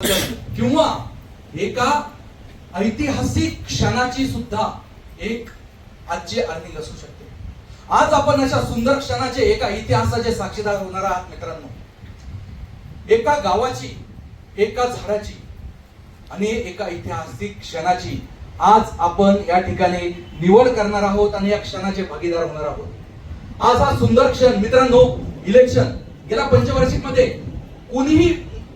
किंवा एका ऐतिहासिक क्षणाची सुद्धा एक आजची अर्निंग असू शकते. आज आपण अशा सुंदर क्षणाचे एका इतिहासाचे साक्षीदार होणार आहात मित्रांनो. एका गावाची एका झाडाची आणि एका ऐतिहासिक क्षणाची आज आपण या ठिकाणी निवड करणार आहोत आणि या क्षणाचे भागीदार होणार आहोत. आज हा सुंदर क्षण मित्रांनो इलेक्शन गेल्या पंचवार्षिकमध्ये कोणीही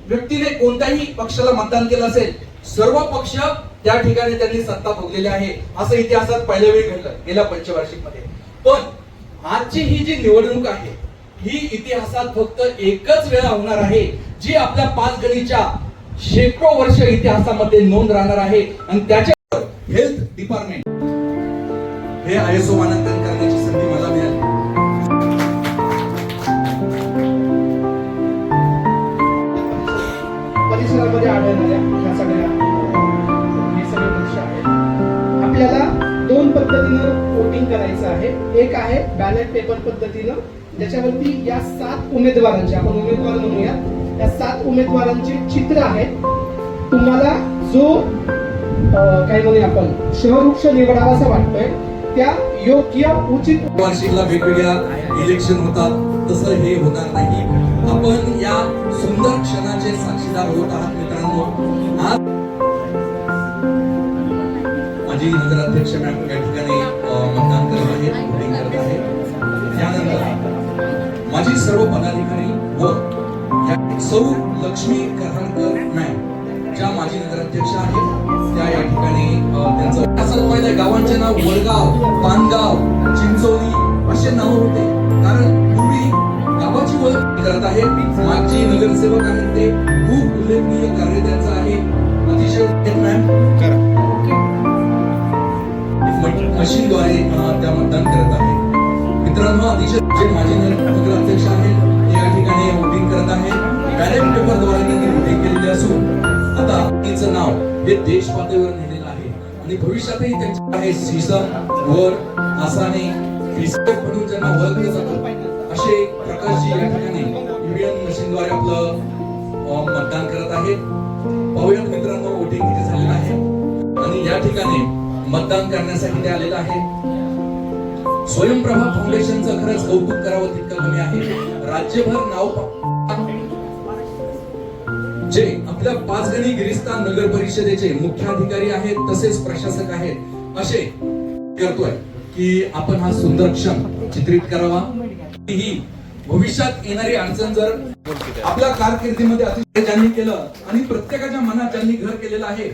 व्यक्तीने कोणत्याही पक्षाला मतदान केलं असेल सर्व पक्ष त्या ठिकाणी त्यांनी सत्ता भोगलेली आहे असं इतिहासात पहिल्या वेळी घडलं गेल्या पंचवार्षिकमध्ये पण आजची ही जी निवडणूक आहे ही इतिहासात फक्त एकच वेळा होणार आहे जी आपल्या पाच गणीच्या शेकडो वर्ष इतिहासामध्ये नोंद राहणार आहे आणि त्याच्या हेल्थ डिपार्टमेंट हे आय एस ओ मानांकन परिसरामध्ये आढळणाऱ्या ह्या सगळ्या हे सगळे वृक्ष आहेत. आपल्याला दोन पद्धतीनं वोटिंग करायचं आहे. एक आहे बॅलेट पेपर पद्धतीनं ज्याच्यावरती या सात उमेदवारांचे आपण उमेदवार म्हणूया या सात उमेदवारांचे चित्र आहेत. तुम्हाला जो काय म्हणूया आपण शहरवृक्ष निवडावा निवडावासा वाटतोय त्या योग्य उचित वार्षिकला वेगवेगळ्या इलेक्शन होतात. तसं हे होणार नाही. क्षणाचे होत आहात मित्रांनो. आज माझी नगराध्यक्ष मॅम या ठिकाणी मतदान करत आहेत व्होटिंग करत आहेत. त्यानंतर माझी सर्व पदाधिकारी व सौ लक्ष्मी कऱ्हाणकर मॅम ज्या माजी नगराध्यक्ष आहेत त्या या ठिकाणी त्यांचं असं पाहिजे गावांचे नाव वडगाव पानगाव चिंचोली असे नाव करत आहे मागची नगरसेवक आहेत ते. खूप उल्लेखनीय कार्य त्यांचं आहे. अतिशय मशीनद्वारे त्या मतदान करत आहेत. मित्रांनो अतिशय माझे नगर अध्यक्ष आहेत. ते या ठिकाणी वोटिंग करत आहेत. बॅलेट पेपरद्वारे त्यांनी वोटिंग केलेली असून आता तिचं नाव हे देश पातळीवर नेलेलं आहे. आणि भविष्यातही त्यांचे आहे सीसम वर आसाने म्हणून ज्यांना ओळखलं जातं असे ईव्हीएम मशीनद्वारे आपलं मतदान करत आहेत. पाहुयात मित्रांनो वोटिंग किती झालेलं आहे. आणि या ठिकाणी मतदान करण्यासाठी ते आलेलं आहे. स्वयंप्रभा फाउंडेशनचं खरंच कौतुक करावं तितकं कमी आहे. राज्यभर नाव जे आपल्या पाचगणी गिरिस्तान नगर परिषदेचे मुख्याधिकारी आहेत तसेच प्रशासक आहेत असे करतोय की आपण हा सुंदर क्षण चित्रित करावा. ही भविष्यात येणारी अडचण जर आपल्या कारकिर्दीमध्ये अतिशय ज्यांनी केलं आणि प्रत्येकाच्या मनात ज्यांनी घर केलेलं आहे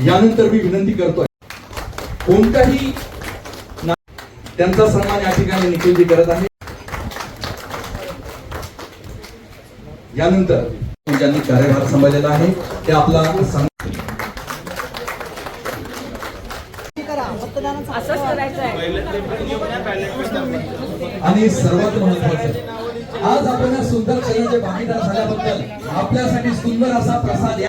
यानंतर मी विनंती करतोय कोणताही त्यांचा सन्मान या ठिकाणी निखिलजी करत आहे यानंतर ज्यांनी कार्यभार सांभाळलेला आहे ते आपला असंच करायचं आहे आणि सर्वात महत्वाचं आज आपण या सुंदर क्षणाचे भागीदार झाल्याबद्दल आपल्यासाठी सुंदर असा प्रसाद